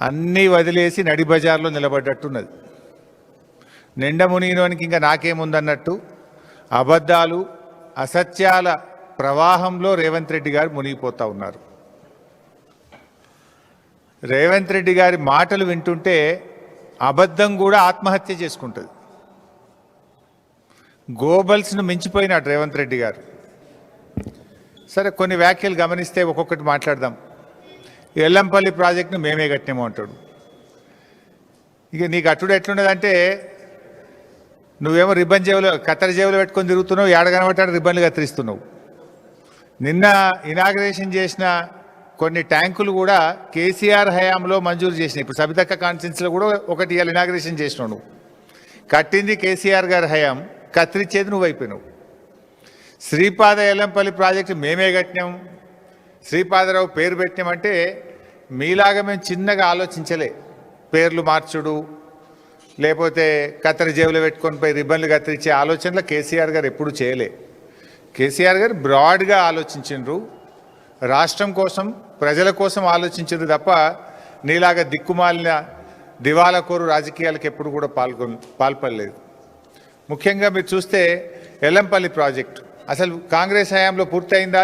అన్నీ వదిలేసి నడి బజార్లో నిలబడ్డట్టున్నది. నిండ మునిగినోనికి ఇంకా నాకేముందన్నట్టు అబద్ధాలు అసత్యాల ప్రవాహంలో రేవంత్ రెడ్డి గారు మునిగిపోతూ ఉన్నారు. రేవంత్ రెడ్డి గారి మాటలు వింటుంటే అబద్ధం కూడా ఆత్మహత్య చేసుకుంటుంది. గోబల్స్ను మించిపోయినాడు రేవంత్ రెడ్డి గారు. సరే కొన్ని వ్యాఖ్యలు గమనిస్తే ఒక్కొక్కటి మాట్లాడదాం. ఎల్లంపల్లి ప్రాజెక్టును మేమే కట్టినాము అంటాడు. ఇక నీకు అట్టుడు ఎట్లున్నదంటే నువ్వేమో రిబ్బన్ జేబులో కత్తెర జేబులో పెట్టుకొని తిరుగుతున్నావు ఏడ కనబట్టాడు రిబ్బన్లు కత్తిరిస్తున్నావు. నిన్న ఇనాగ్రేషన్ చేసిన కొన్ని ట్యాంకులు కూడా కేసీఆర్ హయాంలో మంజూరు చేసినాయి. ఇప్పుడు సబితక్క కాన్ఫరెన్స్లో కూడా ఒకటి ఇవాళ ఇనాగ్రేషన్ చేసినావు నువ్వు. కట్టింది కేసీఆర్ గారి హయాం కత్తిరించేది నువ్వు అయిపోయినావు శ్రీపాద ఎల్లంపల్లి ప్రాజెక్టు మేమే కట్టినాం. శ్రీపాదరావు పేరు పెట్టినామంటే మీలాగా మేము చిన్నగా ఆలోచించలే. పేర్లు మార్చుడు లేకపోతే కత్తెర జేబులో పెట్టుకొని పోయి రిబ్బన్లు కత్తిరించే ఆలోచనలు కేసీఆర్ గారు ఎప్పుడు చేయలే. కేసీఆర్ గారు బ్రాడ్గా ఆలోచించిండ్రు. రాష్ట్రం కోసం ప్రజల కోసం ఆలోచించారు తప్ప నీలాగా దిక్కుమాలిన దివాలకోరు రాజకీయాలకు ఎప్పుడు కూడా పాల్గొ పాల్పడలేదు. ముఖ్యంగా మీరు చూస్తే ఎల్లంపల్లి ప్రాజెక్టు. అసలు కాంగ్రెస్ హయాంలో పూర్తయిందా